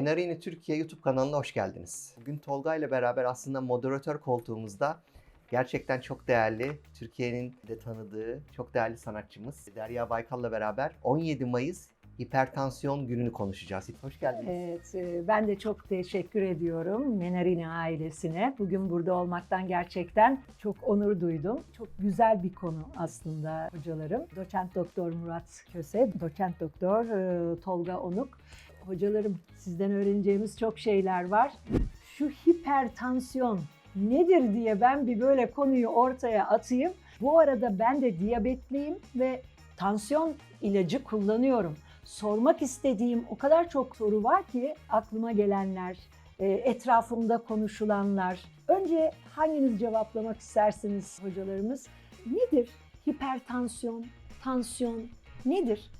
Menarini Türkiye YouTube kanalına hoş geldiniz. Bugün Tolga ile beraber aslında moderatör koltuğumuzda gerçekten çok değerli, Türkiye'nin de tanıdığı çok değerli sanatçımız Derya Baykal'la beraber 17 Mayıs Hipertansiyon Günü'nü konuşacağız. Hoş geldiniz. Evet, e, ben de çok teşekkür ediyorum Menarini ailesine. Bugün burada olmaktan gerçekten çok onur duydum. Çok güzel bir konu aslında hocalarım. Doçent Doktor Murat Köse, Doçent Doktor e, Tolga Onuk. Hocalarım sizden öğreneceğimiz çok şeyler var. Şu hipertansiyon nedir diye ben bir böyle konuyu ortaya atayım. Bu arada ben de diyabetliyim ve tansiyon ilacı kullanıyorum sormak istediğim o kadar çok soru var ki aklıma gelenler, e, etrafımda konuşulanlar. Önce hanginiz cevaplamak istersiniz hocalarımız? Nedir hipertansiyon, tansiyon nedir?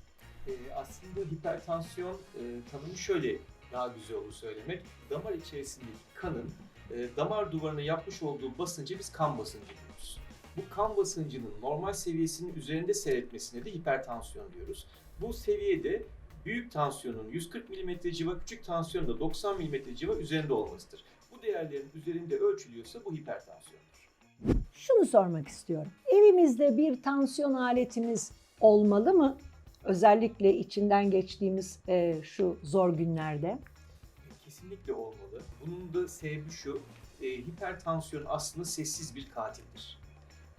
Ee, aslında hipertansiyon e, tanımı şöyle daha güzel olur söylemek. Damar içerisindeki kanın e, damar duvarına yapmış olduğu basıncı biz kan basıncı diyoruz. Bu kan basıncının normal seviyesinin üzerinde seyretmesine de hipertansiyon diyoruz. Bu seviyede büyük tansiyonun 140 mm civa, küçük tansiyonun da 90 mm civa üzerinde olmasıdır. Bu değerlerin üzerinde ölçülüyorsa bu hipertansiyondur. Şunu sormak istiyorum. Evimizde bir tansiyon aletimiz olmalı mı? Özellikle içinden geçtiğimiz e, şu zor günlerde. Kesinlikle olmalı. Bunun da sebebi şu, e, hipertansiyon aslında sessiz bir katildir.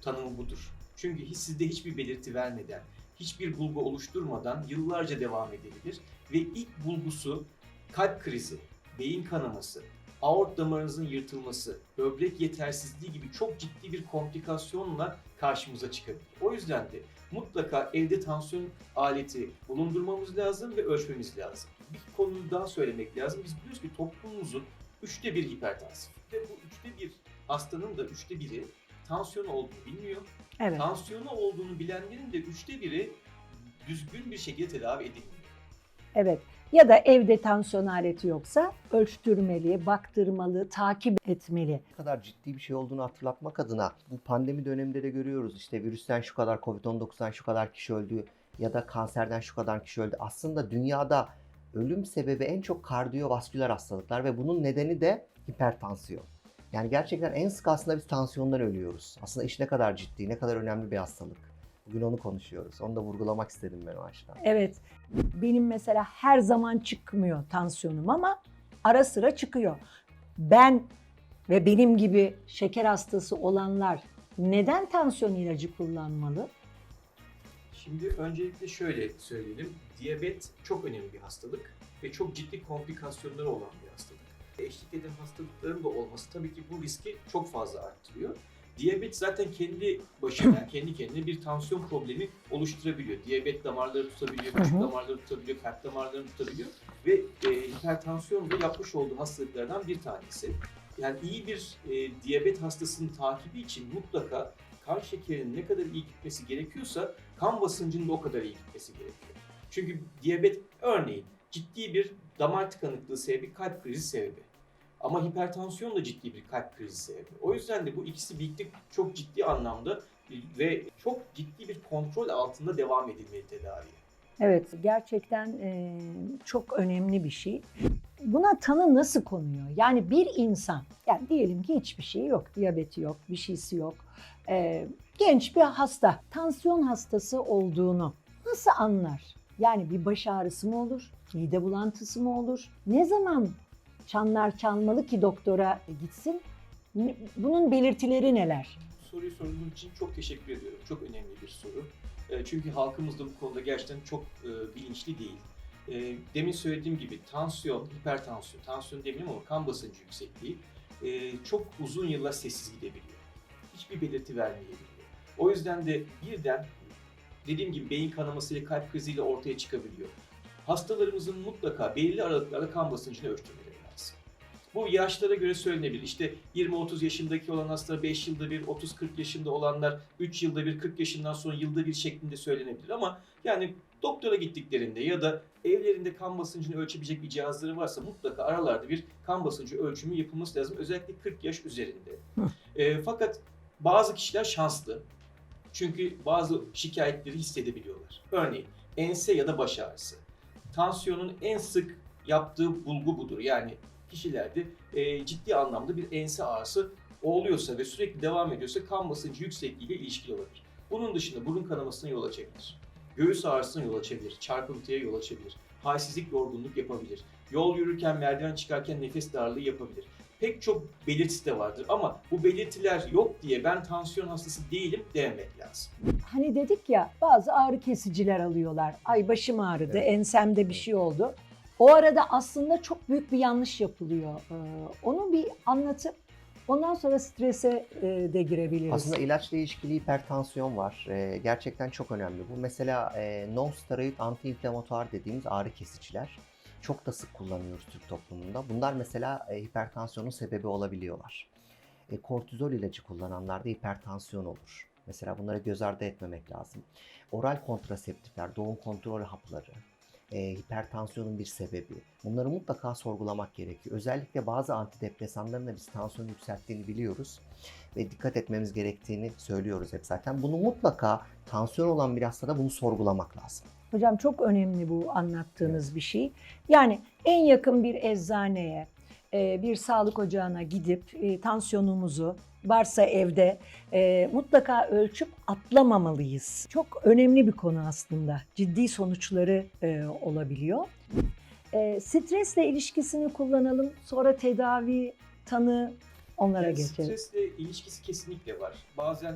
Tanımı budur. Çünkü hiç sizde hiçbir belirti vermeden, hiçbir bulgu oluşturmadan yıllarca devam edebilir ve ilk bulgusu kalp krizi, beyin kanaması, aort damarınızın yırtılması, böbrek yetersizliği gibi çok ciddi bir komplikasyonla karşımıza çıkabilir. O yüzden de mutlaka evde tansiyon aleti bulundurmamız lazım ve ölçmemiz lazım. Bir konuyu daha söylemek lazım. Biz biliyoruz ki toplumumuzun üçte bir hipertansif ve bu üçte bir hastanın da üçte biri tansiyon olduğunu bilmiyor. Evet. Tansiyonu olduğunu bilenlerin de üçte biri düzgün bir şekilde tedavi edilmiyor. Evet. Ya da evde tansiyon aleti yoksa ölçtürmeli, baktırmalı, takip etmeli. Ne kadar ciddi bir şey olduğunu hatırlatmak adına bu pandemi döneminde de görüyoruz. İşte virüsten şu kadar, Covid-19'dan şu kadar kişi öldü ya da kanserden şu kadar kişi öldü. Aslında dünyada ölüm sebebi en çok kardiyovasküler hastalıklar ve bunun nedeni de hipertansiyon. Yani gerçekten en sık aslında biz tansiyondan ölüyoruz. Aslında iş ne kadar ciddi, ne kadar önemli bir hastalık. Bugün onu konuşuyoruz. Onu da vurgulamak istedim ben o açıdan. Evet. Benim mesela her zaman çıkmıyor tansiyonum ama ara sıra çıkıyor. Ben ve benim gibi şeker hastası olanlar neden tansiyon ilacı kullanmalı? Şimdi öncelikle şöyle söyleyelim. Diyabet çok önemli bir hastalık ve çok ciddi komplikasyonları olan bir hastalık. Eşlik eden hastalıkların da olması tabii ki bu riski çok fazla arttırıyor. Diyabet zaten kendi başına, kendi kendine bir tansiyon problemi oluşturabiliyor. Diyabet damarları tutabiliyor, küçük damarları tutabiliyor, kalp damarlarını tutabiliyor. Ve e, hipertansiyon da yapmış olduğu hastalıklardan bir tanesi. Yani iyi bir e, diyabet hastasının takibi için mutlaka kan şekerinin ne kadar iyi gitmesi gerekiyorsa kan basıncının da o kadar iyi gitmesi gerekiyor. Çünkü diyabet örneğin ciddi bir damar tıkanıklığı sebebi kalp krizi sebebi. Ama hipertansiyon da ciddi bir kalp krizi sebebi. O yüzden de bu ikisi birlikte çok ciddi anlamda ve çok ciddi bir kontrol altında devam edilmeli tedaviye. Evet, gerçekten e, çok önemli bir şey. Buna tanı nasıl konuyor? Yani bir insan, yani diyelim ki hiçbir şey yok, diyabeti yok, bir şeysi yok. E, genç bir hasta, tansiyon hastası olduğunu nasıl anlar? Yani bir baş ağrısı mı olur, mide bulantısı mı olur? Ne zaman çanlar çalmalı ki doktora gitsin? Bunun belirtileri neler? Soruyu sorduğun için çok teşekkür ediyorum. Çok önemli bir soru. E, Çünkü halkımız da bu konuda gerçekten çok e, bilinçli değil. E, Demin söylediğim gibi tansiyon, hipertansiyon, tansiyon demeyeyim ama kan basıncı yüksekliği çok uzun yıllar sessiz gidebiliyor. Hiçbir belirti vermeyebiliyor. O yüzden de birden dediğim gibi beyin kanamasıyla kalp kriziyle ortaya çıkabiliyor. Hastalarımızın mutlaka belirli aralıklarla kan basıncını ölçtürmeleri lazım. Bu yaşlara göre söylenebilir. İşte 20-30 yaşındaki olan hasta 5 yılda bir, 30-40 yaşında olanlar 3 yılda bir, 40 yaşından sonra yılda bir şeklinde söylenebilir. Ama yani doktora gittiklerinde ya da evlerinde kan basıncını ölçebilecek bir cihazları varsa mutlaka aralarda bir kan basıncı ölçümü yapılması lazım. Özellikle 40 yaş üzerinde. E, fakat bazı kişiler şanslı. Çünkü bazı şikayetleri hissedebiliyorlar. Örneğin ense ya da baş ağrısı. Tansiyonun en sık yaptığı bulgu budur. Yani kişilerde e, ciddi anlamda bir ense ağrısı oluyorsa ve sürekli devam ediyorsa kan basıncı yüksekliğiyle ilişkili olabilir. Bunun dışında burun kanamasına yol açabilir. Göğüs ağrısına yol açabilir. Çarpıntıya yol açabilir. Halsizlik, yorgunluk yapabilir. Yol yürürken, merdiven çıkarken nefes darlığı yapabilir. Pek çok belirtisi de vardır ama bu belirtiler yok diye ben tansiyon hastası değilim dememek lazım. Hani dedik ya bazı ağrı kesiciler alıyorlar. Ay başım ağrıdı, Evet. ensemde bir şey oldu. O arada aslında çok büyük bir yanlış yapılıyor. Ee, onu bir anlatıp ondan sonra strese e, de girebiliriz. Aslında ilaçla ilişkili hipertansiyon var. Ee, gerçekten çok önemli. Bu mesela e, non-steroid anti-inflamatuar dediğimiz ağrı kesiciler. Çok da sık kullanıyoruz Türk toplumunda. Bunlar mesela e, hipertansiyonun sebebi olabiliyorlar. E, kortizol ilacı kullananlarda hipertansiyon olur. Mesela bunları göz ardı etmemek lazım. Oral kontraseptifler, doğum kontrol hapları, e, hipertansiyonun bir sebebi. Bunları mutlaka sorgulamak gerekiyor. Özellikle bazı antidepresanların da biz tansiyon yükselttiğini biliyoruz ve dikkat etmemiz gerektiğini söylüyoruz hep zaten. Bunu mutlaka tansiyon olan bir hastada bunu sorgulamak lazım. Hocam çok önemli bu anlattığınız bir şey. Yani en yakın bir eczaneye, bir sağlık ocağına gidip e, tansiyonumuzu varsa evde e, mutlaka ölçüp atlamamalıyız. Çok önemli bir konu aslında. Ciddi sonuçları e, olabiliyor. Stresle ilişkisini kullanalım. Sonra tedavi, tanı onlara Yani geçelim. Stresle ilişkisi kesinlikle var. Bazen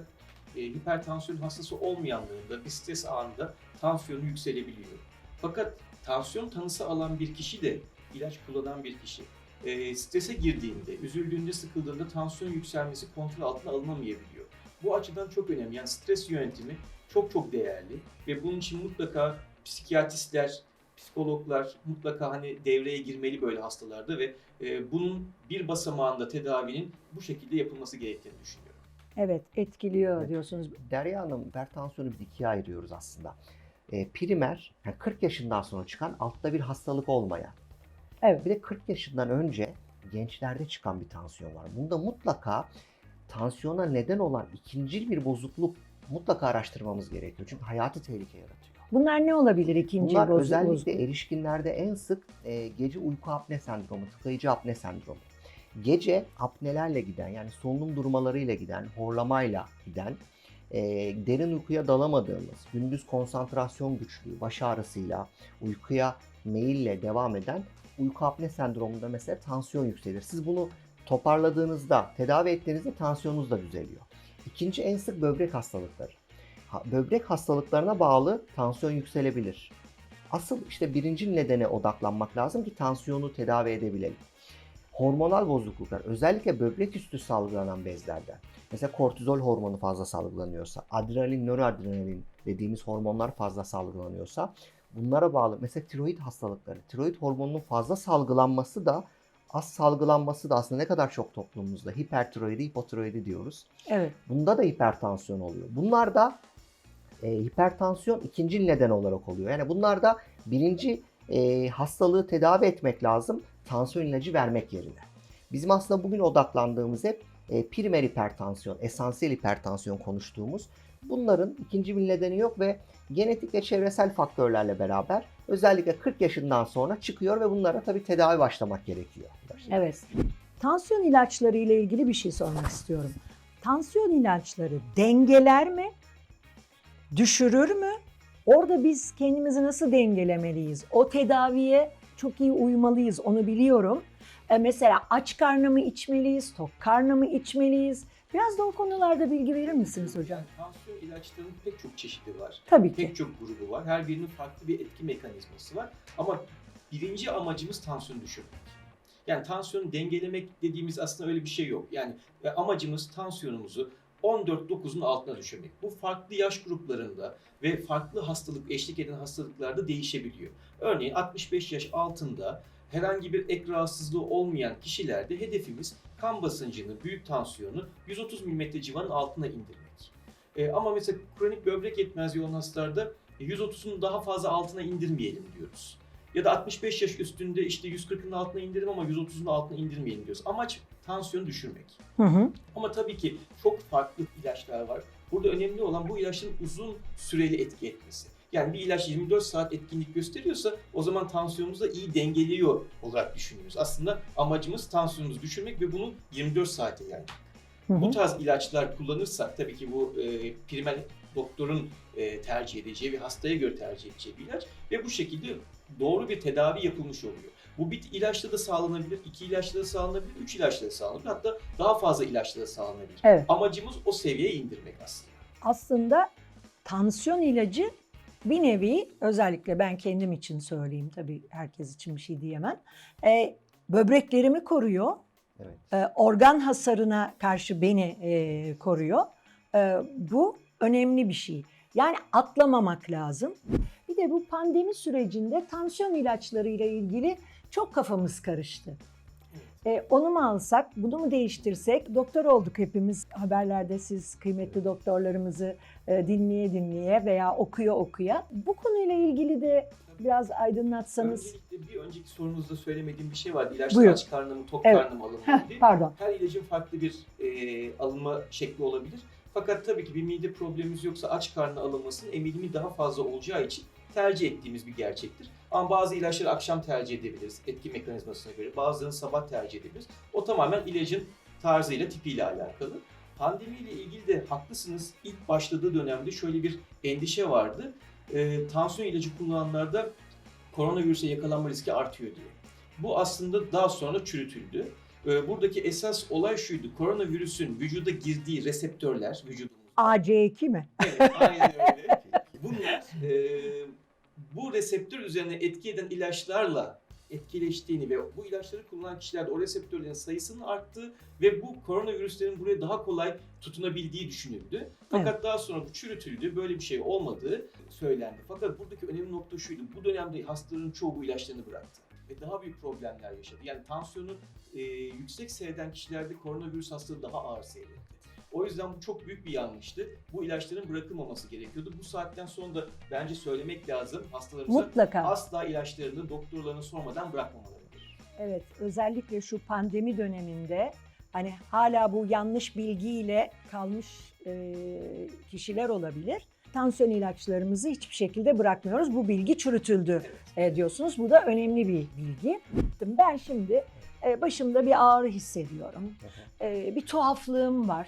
hipertansiyon hastası olmayanlarında bir stres anında tansiyonu yükselebiliyor. Fakat tansiyon tanısı alan bir kişi de ilaç kullanan bir kişi e, strese girdiğinde, üzüldüğünde, sıkıldığında tansiyon yükselmesi kontrol altına alınamayabiliyor. Bu açıdan çok önemli. Yani stres yönetimi çok çok değerli ve bunun için mutlaka psikiyatristler, psikologlar mutlaka hani devreye girmeli böyle hastalarda ve e, bunun bir basamağında tedavinin bu şekilde yapılması gerektiğini düşünüyorum. Evet etkiliyor Evet. diyorsunuz. Derya Hanım, hipertansiyonu biz ikiye ayırıyoruz aslında. E, primer, yani 40 yaşından sonra çıkan altta bir hastalık olmayan. Evet. Bir de 40 yaşından önce gençlerde çıkan bir tansiyon var. Bunda mutlaka tansiyona neden olan ikincil bir bozukluk mutlaka araştırmamız gerekiyor. Çünkü hayati tehlike yaratıyor. Bunlar ne olabilir ikinci Bunlar bozu- özellikle bozukluk? erişkinlerde en sık e, gece uyku apne sendromu, tıkayıcı apne sendromu. Gece apnelerle giden yani solunum durmalarıyla giden, horlamayla giden, e, derin uykuya dalamadığımız, gündüz konsantrasyon güçlüğü, baş ağrısıyla, uykuya meyille devam eden uyku apne sendromunda mesela tansiyon yükselir. Siz bunu toparladığınızda, tedavi ettiğinizde tansiyonunuz da düzeliyor. İkinci en sık böbrek hastalıkları. Ha, böbrek hastalıklarına bağlı tansiyon yükselebilir. Asıl işte birinci nedene odaklanmak lazım ki tansiyonu tedavi edebilelim. Hormonal bozukluklar özellikle böbrek üstü salgılanan bezlerden. Mesela kortizol hormonu fazla salgılanıyorsa, adrenalin, nöroadrenalin dediğimiz hormonlar fazla salgılanıyorsa bunlara bağlı mesela tiroid hastalıkları, tiroid hormonunun fazla salgılanması da az salgılanması da aslında ne kadar çok toplumumuzda hipertiroidi, hipotiroidi diyoruz. Evet. Bunda da hipertansiyon oluyor. Bunlar da e, hipertansiyon ikinci neden olarak oluyor. Yani bunlarda birinci e, hastalığı tedavi etmek lazım tansiyon ilacı vermek yerine. Bizim aslında bugün odaklandığımız hep e, primer hipertansiyon, esansiyel hipertansiyon konuştuğumuz. Bunların ikinci bir nedeni yok ve genetik ve çevresel faktörlerle beraber özellikle 40 yaşından sonra çıkıyor ve bunlara tabii tedavi başlamak gerekiyor. Evet. Tansiyon ilaçları ile ilgili bir şey sormak istiyorum. Tansiyon ilaçları dengeler mi? Düşürür mü? Orada biz kendimizi nasıl dengelemeliyiz? O tedaviye çok iyi uymalıyız, onu biliyorum. E, mesela aç karnı mı içmeliyiz, tok karnı mı içmeliyiz? Biraz da o konularda bilgi verir misiniz hocam? Yani tansiyon ilaçlarının pek çok çeşidi var. Tabii ki. Pek çok grubu var. Her birinin farklı bir etki mekanizması var. Ama birinci amacımız tansiyonu düşürmek. Yani tansiyonu dengelemek dediğimiz aslında öyle bir şey yok. Yani e, amacımız tansiyonumuzu 14-9'un altına düşürmek. Bu farklı yaş gruplarında ve farklı hastalık eşlik eden hastalıklarda değişebiliyor. Örneğin 65 yaş altında herhangi bir ek rahatsızlığı olmayan kişilerde hedefimiz kan basıncını, büyük tansiyonu 130 mm civarının altına indirmek. E, ama mesela kronik böbrek yetmezliği olan hastalarda 130'un daha fazla altına indirmeyelim diyoruz. Ya da 65 yaş üstünde işte 140'ın altına indirim ama 130'un altına indirmeyelim diyoruz. Amaç tansiyonu düşürmek. Hı hı. Ama tabii ki çok farklı ilaçlar var. Burada önemli olan bu ilaçların uzun süreli etki etmesi. Yani bir ilaç 24 saat etkinlik gösteriyorsa o zaman tansiyonumuzu da iyi dengeliyor olarak düşünüyoruz. Aslında amacımız tansiyonumuzu düşürmek ve bunu 24 saate yaymak. Hı hı. Bu tarz ilaçlar kullanırsak tabii ki bu e, primer doktorun e, tercih edeceği ve hastaya göre tercih edeceği bir ilaç ve bu şekilde doğru bir tedavi yapılmış oluyor. Bu bir ilaçla da sağlanabilir, iki ilaçla da sağlanabilir, üç ilaçla da sağlanabilir. Hatta daha fazla ilaçla da sağlanabilir. Evet. Amacımız o seviyeye indirmek aslında. aslında tansiyon ilacı bir nevi özellikle ben kendim için söyleyeyim tabii herkes için bir şey diyemem. E, böbreklerimi koruyor. Evet. e, organ hasarına karşı beni e, koruyor. E, bu önemli bir şey. Yani atlamamak lazım. Bir de bu pandemi sürecinde tansiyon ilaçlarıyla ilgili çok kafamız karıştı. E, onu mu alsak, bunu mu değiştirsek? Doktor olduk hepimiz. Haberlerde siz kıymetli doktorlarımızı e, dinleye dinleye veya okuya okuya. Bu konuyla ilgili de biraz aydınlatsanız. Öncelikle bir önceki sorunuzda söylemediğim bir şey vardı. İlaç Buyur. aç karnı mı, tok Evet. karnı mı alınmalı Heh, diye. pardon. Her ilacın farklı bir e, alınma şekli olabilir. Fakat tabii ki bir mide problemimiz yoksa aç karnına alınmasının emilimi daha fazla olacağı için tercih ettiğimiz bir gerçektir. Ama bazı ilaçları akşam tercih edebiliriz etki mekanizmasına göre. Bazılarını sabah tercih edebiliriz. O tamamen ilacın tarzıyla, tipiyle alakalı. Pandemiyle ilgili de haklısınız. İlk başladığı dönemde şöyle bir endişe vardı. E, tansiyon ilacı kullananlarda koronavirüse yakalanma riski artıyor diye. Bu aslında daha sonra çürütüldü. Ee, Buradaki esas olay şuydu. Koronavirüsün vücuda girdiği reseptörler, vücudumuzda. AC2 mi? Evet, aynen öyle. Bunlar e, bu reseptör üzerine etki eden ilaçlarla etkileştiğini ve bu ilaçları kullanan kişilerde o reseptörlerin sayısının arttığı ve bu koronavirüslerin buraya daha kolay tutunabildiği düşünüldü. Fakat daha sonra bu çürütüldü. Böyle bir şey olmadığı söylendi. Fakat buradaki önemli nokta şuydu. Bu dönemde hastaların çoğu bu ilaçlarını bıraktı. Ve daha büyük problemler yaşadı. Yani tansiyonu e, yüksek seyreden kişilerde koronavirüs hastalığı daha ağır seyretti. O yüzden bu çok büyük bir yanlıştı. Bu ilaçların bırakılmaması gerekiyordu. Bu saatten sonra da bence söylemek lazım hastalarımıza Mutlaka. asla ilaçlarını doktorlarına sormadan bırakmamaları gerekiyor. Evet, özellikle şu pandemi döneminde hani hala bu yanlış bilgiyle kalmış e, kişiler olabilir. Tansiyon ilaçlarımızı hiçbir şekilde bırakmıyoruz. Bu bilgi çürütüldü Evet. e, diyorsunuz. Bu da önemli bir bilgi. Ben şimdi e, başımda bir ağrı hissediyorum. E, bir tuhaflığım var.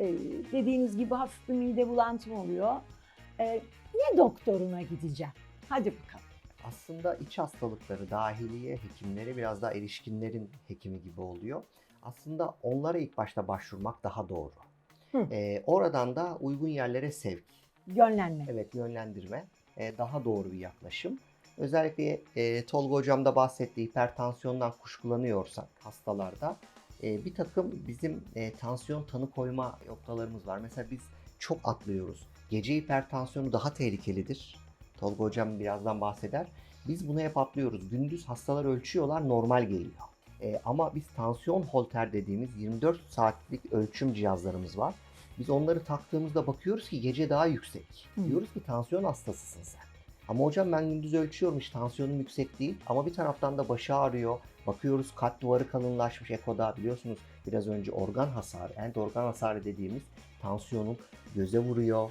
E, dediğiniz gibi hafif bir mide bulantım oluyor. E, ne doktoruna gideceğim? Hadi bakalım. Aslında iç hastalıkları, dahiliye hekimleri biraz daha erişkinlerin hekimi gibi oluyor. Aslında onlara ilk başta başvurmak daha doğru. Hı. Ee, oradan da uygun yerlere sevk, Yönlenme. evet yönlendirme e, daha doğru bir yaklaşım. Özellikle e, Tolga Hocam da bahsettiği hipertansiyondan kuşkulanıyorsak hastalarda e, bir takım bizim e, tansiyon tanı koyma noktalarımız var. Mesela biz çok atlıyoruz. Gece hipertansiyonu daha tehlikelidir. Tolga Hocam birazdan bahseder. Biz bunu hep atlıyoruz. Gündüz hastalar ölçüyorlar normal geliyor. E, ama biz tansiyon holter dediğimiz 24 saatlik ölçüm cihazlarımız var. Biz onları taktığımızda bakıyoruz ki gece daha yüksek. Hı. Diyoruz ki tansiyon hastasısın sen. Ama hocam ben gündüz ölçüyorum hiç tansiyonum yüksek değil. Ama bir taraftan da başı ağrıyor. Bakıyoruz kalp duvarı kalınlaşmış ekoda biliyorsunuz biraz önce organ hasarı, end organ hasarı dediğimiz tansiyonun göze vuruyor,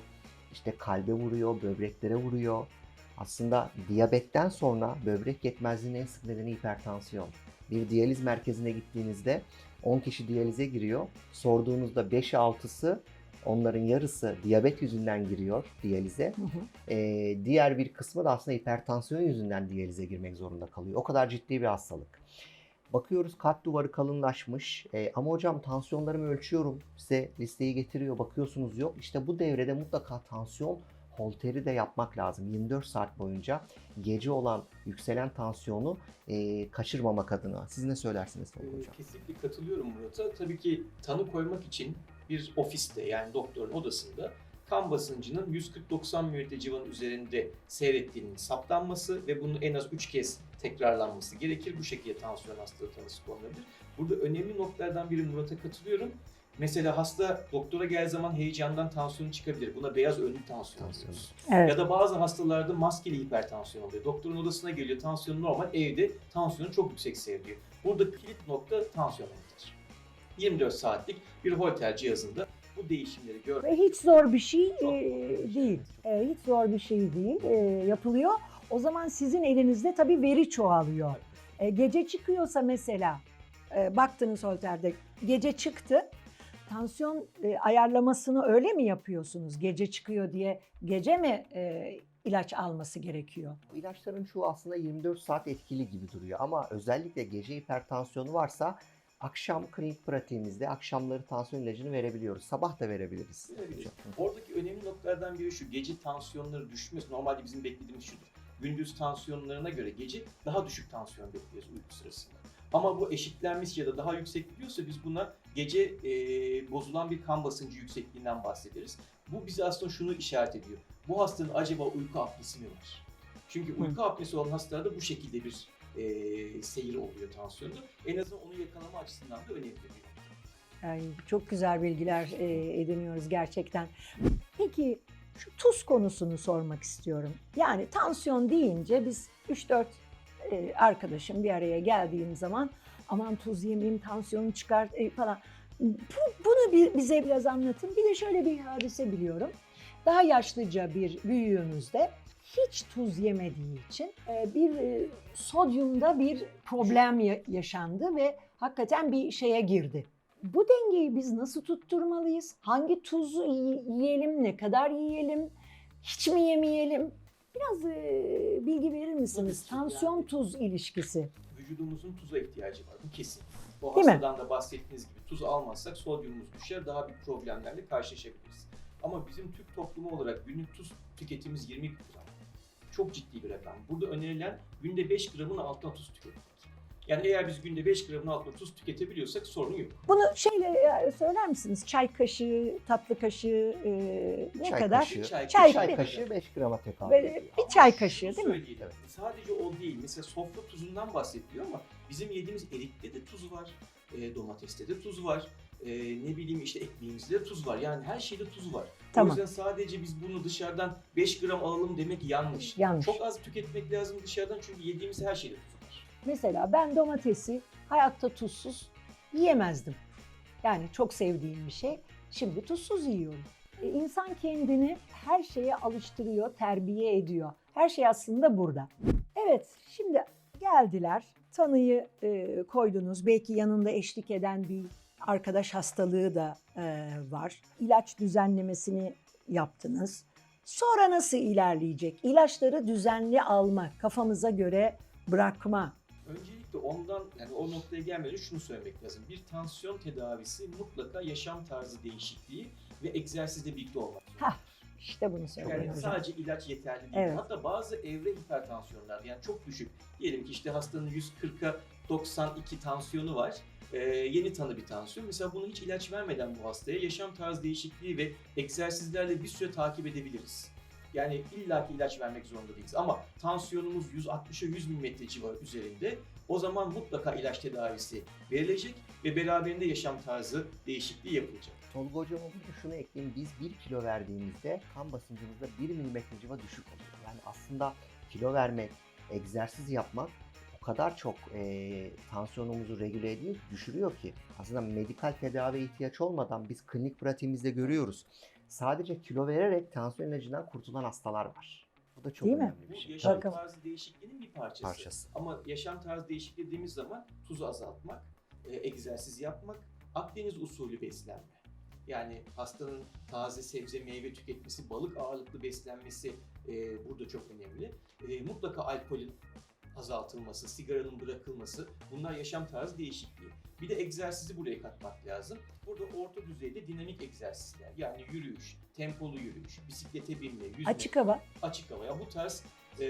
işte kalbe vuruyor, böbreklere vuruyor. Aslında diyabetten sonra böbrek yetmezliğinin en sık nedeni hipertansiyon. Bir diyaliz merkezine gittiğinizde 10 kişi diyalize giriyor. Sorduğunuzda 5'i 6'sı onların yarısı diyabet yüzünden giriyor diyalize. Hı hı. Ee, diğer bir kısmı da aslında hipertansiyon yüzünden diyalize girmek zorunda kalıyor. O kadar ciddi bir hastalık. Bakıyoruz kalp duvarı kalınlaşmış Ee, ama hocam tansiyonlarımı ölçüyorum size listeyi getiriyor bakıyorsunuz yok. İşte bu devrede mutlaka tansiyon holteri de yapmak lazım. 24 saat boyunca gece olan yükselen tansiyonu e, kaçırmamak adına. Siz ne söylersiniz Tolga Ee, hocam? Kesinlikle katılıyorum Murat'a. Tabii ki tanı koymak için bir ofiste yani doktorun odasında kan basıncının 140-90 mmHg civarının üzerinde seyrettiğinin saptanması ve bunun en az 3 kez tekrarlanması gerekir. Bu şekilde tansiyon hastalığı tanısı konulabilir. Burada önemli noktalardan biri Murat'a katılıyorum. Mesela hasta doktora geldiği zaman heyecandan tansiyonu çıkabilir. Buna beyaz önlü tansiyon Tansiyon. diyoruz. Evet. Ya da bazı hastalarda maskeli hipertansiyon oluyor. Doktorun odasına geliyor, tansiyonu normal, evde tansiyonu çok yüksek seyrediyor. Burada kilit nokta tansiyon holter. 24 saatlik bir holter cihazında bu değişimleri görmek. Ve hiç zor bir şey e, şey. değil. E, hiç zor bir şey değil. E, yapılıyor. O zaman sizin elinizde tabii veri çoğalıyor. E, gece çıkıyorsa mesela e, baktınız Holter'de gece çıktı. Tansiyon e, ayarlamasını öyle mi yapıyorsunuz? Gece çıkıyor diye gece mi e, ilaç alması gerekiyor? Bu ilaçların çoğu aslında 24 saat etkili gibi duruyor ama özellikle gece hipertansiyonu varsa akşam klinik pratiğimizde akşamları tansiyon ilacını verebiliyoruz. Sabah da verebiliriz. Verebiliriz. Oradaki önemli noktalardan biri şu. Gece tansiyonları düşmesi normalde bizim beklediğimiz şudur. Gündüz tansiyonlarına göre gece daha düşük tansiyon bekliyoruz uyku sırasında. Ama bu eşitlenmiş ya da daha yüksek gidiyorsa biz buna gece e, bozulan bir kan basıncı yüksekliğinden bahsederiz. Bu bize aslında şunu işaret ediyor. Bu hastanın acaba uyku apnesi mi var? Çünkü uyku apnesi olan hastalarda bu şekilde bir e, seyir oluyor tansiyonda. En azından onu yakalama açısından da önemli bir. Yani çok güzel bilgiler e, ediniyoruz gerçekten. Peki şu tuz konusunu sormak istiyorum. Yani tansiyon deyince biz 3-4 e, arkadaşım bir araya geldiğim zaman aman tuz yemeyeyim tansiyonum çıkar e, falan. Bu, bunu bir, bize biraz anlatın. Bir de şöyle bir hadise biliyorum. Daha yaşlıca bir büyüğümüzde hiç tuz yemediği için e, bir sodyumda bir problem ya- yaşandı ve hakikaten bir şeye girdi. Bu dengeyi biz nasıl tutturmalıyız? Hangi tuzu yi- yiyelim, ne kadar yiyelim, hiç mi yemeyelim? Biraz e, bilgi verir misiniz? Tabii ki, Tansiyon yani. tuz ilişkisi. vücudumuzun tuza ihtiyacı var. Bu kesin. O Değil mi? hastadan da bahsettiğiniz gibi tuz almazsak sodyumumuz düşer, daha büyük problemlerle karşılaşabiliriz. Ama bizim Türk toplumu olarak günlük tuz tüketimimiz 20 gram. Çok ciddi bir rakam. Burada önerilen günde 5 gramın altına tuz tüketmek. Yani eğer biz günde 5 gramın altına tuz tüketebiliyorsak sorun yok. Bunu şeyle e, söyler misiniz? Çay kaşığı, tatlı kaşığı e, ne Çay kadar? kaşığı. Çay, Çay Çay kaşığı 5 grama tekabül ediyor. bir çay kaşığı değil mi? söyleyelim. Sadece o değil. Mesela sofra tuzundan bahsediliyor ama bizim yediğimiz erikte de tuz var. e, domateste de tuz var. e, ne bileyim işte ekmeğimizde de tuz var. Yani her şeyde tuz var. O Tamam. yüzden sadece biz bunu dışarıdan 5 gram alalım demek yanlış. Yanlış. Çok az tüketmek lazım dışarıdan çünkü yediğimiz her şeyde tuz var. Mesela ben domatesi hayatta tuzsuz yiyemezdim. Yani çok sevdiğim bir şey. Şimdi tuzsuz yiyorum. E, İnsan kendini her şeye alıştırıyor, terbiye ediyor. Her şey aslında burada. Evet, şimdi geldiler. Tanıyı e, koydunuz. Belki yanında eşlik eden bir arkadaş hastalığı da e, var. İlaç düzenlemesini yaptınız. Sonra nasıl ilerleyecek? İlaçları düzenli alma, kafamıza göre bırakma. Öncelikle ondan yani o noktaya gelmeden şunu söylemek lazım. Bir tansiyon tedavisi mutlaka yaşam tarzı değişikliği ve egzersizle birlikte olmak zorunda. Hah, İşte bunu söylüyorum Yani hocam. sadece ilaç yeterli değil. Evet. Hatta bazı evre hipertansiyonlar yani çok düşük. Diyelim ki işte hastanın 140'a 92 tansiyonu var. Ee, yeni tanı bir tansiyon. Mesela bunu hiç ilaç vermeden bu hastaya yaşam tarzı değişikliği ve egzersizlerle bir süre takip edebiliriz. Yani illaki ilaç vermek zorunda değiliz. Ama tansiyonumuz 160'a 100 mm civarı üzerinde o zaman mutlaka ilaç tedavisi verilecek ve beraberinde yaşam tarzı değişikliği yapılacak. Tolga hocama burada şunu ekleyeyim. Biz 1 kilo verdiğimizde kan basıncımızda 1 milimetre civa düşük oluyor. Yani aslında kilo vermek, egzersiz yapmak o kadar çok e, tansiyonumuzu regüle ediyor, düşürüyor ki. Aslında medikal tedaviye ihtiyaç olmadan biz klinik pratiğimizde görüyoruz. Sadece kilo vererek tansiyon ilacından kurtulan hastalar var. Bu da çok Değil mi? önemli Bu bir şey. yaşam Bakın. tarzı değişikliğinin bir parçası. Parçası. Ama yaşam tarzı değişikliği dediğimiz zaman tuzu azaltmak, e, egzersiz yapmak, Akdeniz usulü beslenme. Yani hastanın taze sebze meyve tüketmesi, balık ağırlıklı beslenmesi e, burada çok önemli. E, mutlaka alkolün azaltılması, sigaranın bırakılması bunlar yaşam tarzı değişikliği. Bir de egzersizi buraya katmak lazım. Burada orta düzeyde dinamik egzersizler yani yürüyüş, tempolu yürüyüş, bisiklete binme, yüzme, Açık hava açık havaya bu tarz e,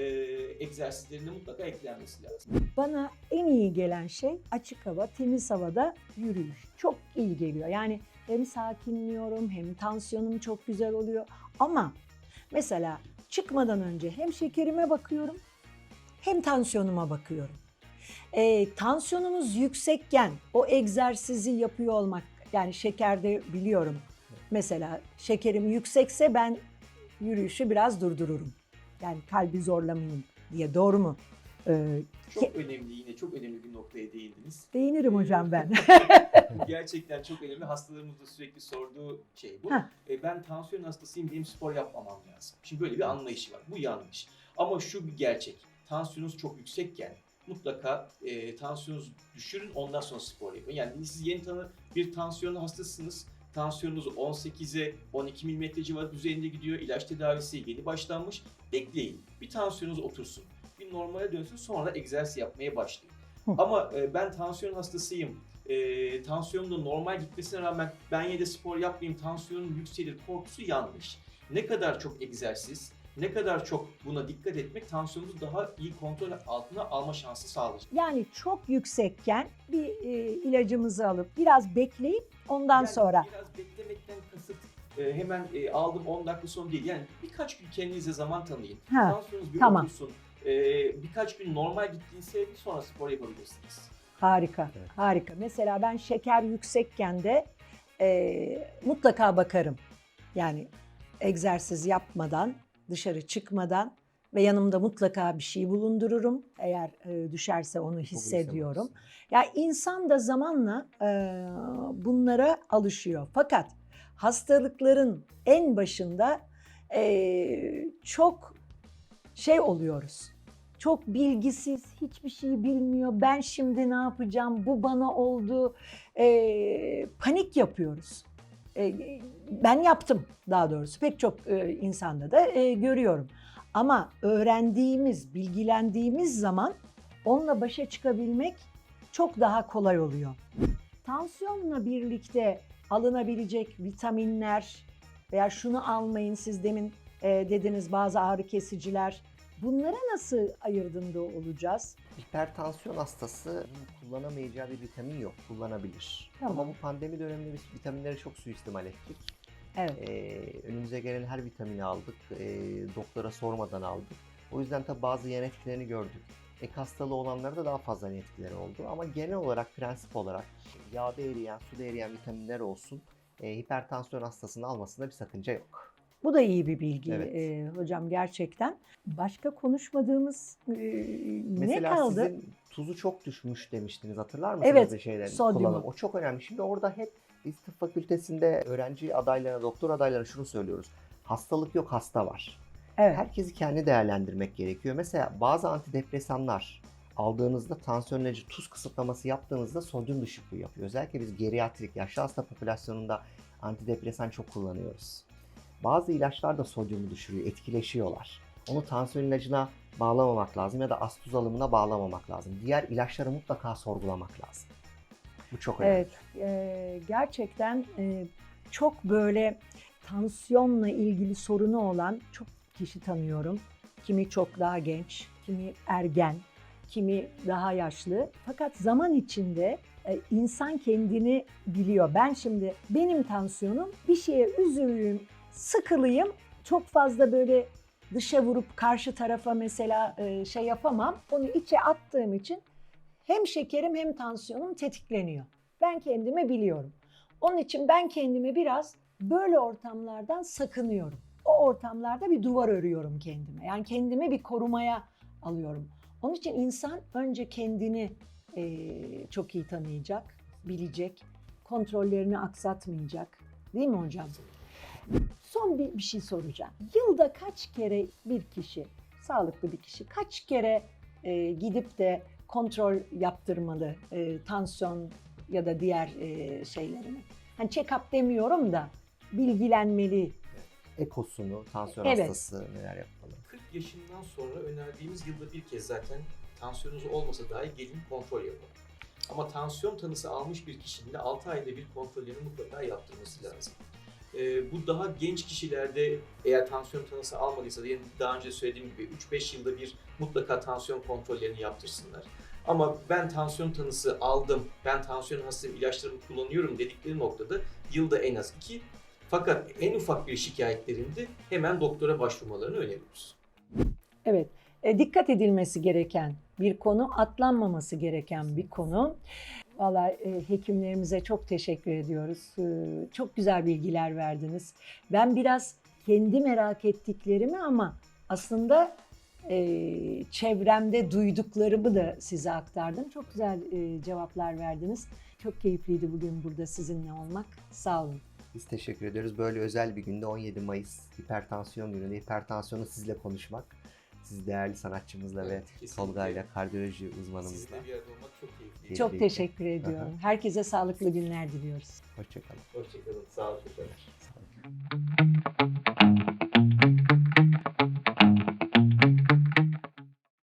egzersizlerin de mutlaka eklenmesi lazım. bana en iyi gelen şey açık hava, temiz havada yürüyüş. Çok iyi geliyor. Yani hem sakinliyorum hem tansiyonum çok güzel oluyor. Ama mesela çıkmadan önce hem şekerime bakıyorum hem tansiyonuma bakıyorum. Ee, tansiyonumuz yüksekken o egzersizi yapıyor olmak yani şekerde biliyorum. Mesela şekerim yüksekse ben yürüyüşü biraz durdururum. Yani kalbi zorlamayayım diye doğru mu? Ee, Çok önemli yine çok önemli bir noktaya değindiniz. değinirim hocam ben. Gerçekten çok önemli. Hastalarımız da sürekli sorduğu şey bu. E, ben tansiyon hastasıyım, benim spor yapmamam lazım. Şimdi böyle bir anlayışı var. Bu yanlış. Ama şu bir gerçek. Tansiyonunuz çok yüksekken mutlaka e, tansiyonunuzu düşürün ondan sonra spor yapın. Yani siz yeni tanı bir tansiyon hastasısınız. Tansiyonunuz 18'e 12 mm civarı düzeyinde gidiyor. İlaç tedavisi yeni başlanmış. Bekleyin. Bir tansiyonunuz otursun. Bir normale dönsün sonra egzersiz yapmaya başlayın. Hı. Ama e, ben tansiyon hastasıyım. E, tansiyonum da normal gitmesine rağmen ben yine de spor yapmayayım, tansiyonum yükselir korkusu yanlış. Ne kadar çok egzersiz, ne kadar çok buna dikkat etmek tansiyonunuzu daha iyi kontrol altına alma şansı sağlayacak. yani çok yüksekken bir e, ilacımızı alıp biraz bekleyip ondan Yani sonra Biraz beklemekten kasıt e, hemen e, aldım 10 dakika sonra değil. Yani birkaç gün kendinize zaman tanıyın. Ha, Tansiyonunuz bir tamam. otursun. E, birkaç gün normal seyredin sonra spor yapabilirsiniz. harika Evet. harika. Mesela ben şeker yüksekken de e, mutlaka bakarım. Yani egzersiz yapmadan, dışarı çıkmadan ve yanımda mutlaka bir şey bulundururum. Eğer e, düşerse onu hissediyorum. Ya insan da zamanla e, bunlara alışıyor. Fakat hastalıkların en başında e, çok şey oluyoruz. Çok bilgisiz, hiçbir şey bilmiyor. Ben şimdi ne yapacağım? Bu bana oldu. E, panik yapıyoruz. E, ben yaptım daha doğrusu. Pek çok e, insanda da e, görüyorum. Ama öğrendiğimiz, bilgilendiğimiz zaman onunla başa çıkabilmek çok daha kolay oluyor. Tansiyonla birlikte alınabilecek vitaminler veya şunu almayın siz demin dediniz bazı ağrı kesiciler. Bunlara nasıl ayırdığında olacağız? Hipertansiyon hastası kullanamayacağı bir vitamin yok. Kullanabilir. Tamam. Ama bu pandemi döneminde biz vitaminleri çok suistimal ettik. Evet. Ee, önümüze gelen her vitamini aldık. Ee, doktora sormadan aldık. O yüzden tabi bazı yan etkilerini gördük. Ek hastalığı olanlarda da daha fazla yan etkileri oldu. Ama genel olarak prensip olarak yağda eriyen, suda eriyen vitaminler olsun. Ee, hipertansiyon hastasının almasında bir sakınca yok. Bu da iyi bir bilgi Evet. e, hocam gerçekten. Başka konuşmadığımız e, ne Mesela kaldı? sizin tuzu çok düşmüş demiştiniz hatırlar mısınız? Evet, bir şeylerin sodyumu. O çok önemli. Şimdi orada hep biz tıp fakültesinde öğrenci adaylarına, doktor adaylarına şunu söylüyoruz. Hastalık yok, hasta var. Evet. Herkesi kendi değerlendirmek gerekiyor. Mesela bazı antidepresanlar aldığınızda tansiyon ilacı tuz kısıtlaması yaptığınızda sodyum düşüklüğü yapıyor. Özellikle biz geriatrik yaşlı hasta popülasyonunda antidepresan çok kullanıyoruz. Bazı ilaçlar da sodyumu düşürüyor, etkileşiyorlar. Onu tansiyon ilacına bağlamamak lazım ya da az tuz alımına bağlamamak lazım. Diğer ilaçları mutlaka sorgulamak lazım. Bu çok önemli. Evet, e, gerçekten e, çok böyle tansiyonla ilgili sorunu olan çok kişi tanıyorum. Kimi çok daha genç, kimi ergen, kimi daha yaşlı. Fakat zaman içinde e, insan kendini biliyor. Ben şimdi benim tansiyonum bir şeye üzüleyim, sıkılayım, çok fazla böyle dışa vurup karşı tarafa mesela e, şey yapamam. Onu içe attığım için hem şekerim hem tansiyonum tetikleniyor. Ben kendimi biliyorum. Onun için ben kendimi biraz böyle ortamlardan sakınıyorum. O ortamlarda bir duvar örüyorum kendime. Yani kendimi bir korumaya alıyorum. Onun için insan önce kendini eee, çok iyi tanıyacak, bilecek, kontrollerini aksatmayacak. Değil mi hocam? Son bir, bir şey soracağım. Yılda kaç kere bir kişi, sağlıklı bir kişi kaç kere e, gidip de kontrol yaptırmalı e, tansiyon ya da diğer e, şeylerini? Hani check-up demiyorum da bilgilenmeli. Ekosunu, tansiyon Evet. hastası neler yapmalı? 40 yaşından sonra önerdiğimiz yılda bir kez zaten tansiyonunuz olmasa dahi gelin kontrol yapın. Ama tansiyon tanısı almış bir kişinin de 6 ayda bir kontrollerini mutlaka yaptırması lazım. Ee, bu daha genç kişilerde eğer tansiyon tanısı almadıysa da yine daha önce söylediğim gibi 3-5 yılda bir mutlaka tansiyon kontrollerini yaptırsınlar. Ama ben tansiyon tanısı aldım, ben tansiyon hastayım, ilaçlarımı kullanıyorum dedikleri noktada yılda en az 2 fakat en ufak bir şikayetlerinde hemen doktora başvurmalarını öneriyoruz. Evet, e, dikkat edilmesi gereken bir konu, atlanmaması gereken bir konu. Vallahi e, hekimlerimize çok teşekkür ediyoruz. E, çok güzel bilgiler verdiniz. Ben biraz kendi merak ettiklerimi ama aslında Ee, çevremde duyduklarımı da size aktardım. Çok güzel e, cevaplar verdiniz. Çok keyifliydi bugün burada sizinle olmak. Sağ olun. Biz teşekkür ediyoruz. Böyle özel bir günde 17 Mayıs hipertansiyon gününde hipertansiyonu sizle konuşmak. Siz değerli sanatçımızla Evet, ve kesinlikle. Tolga'yla kardiyoloji uzmanımızla. Sizinle bir arada olmak çok keyifli. Çok teşekkür ediyorum. Herkese sağlıklı günler diliyoruz. Hoşçakalın. Hoşçakalın. Sağ olun. Sağ olun.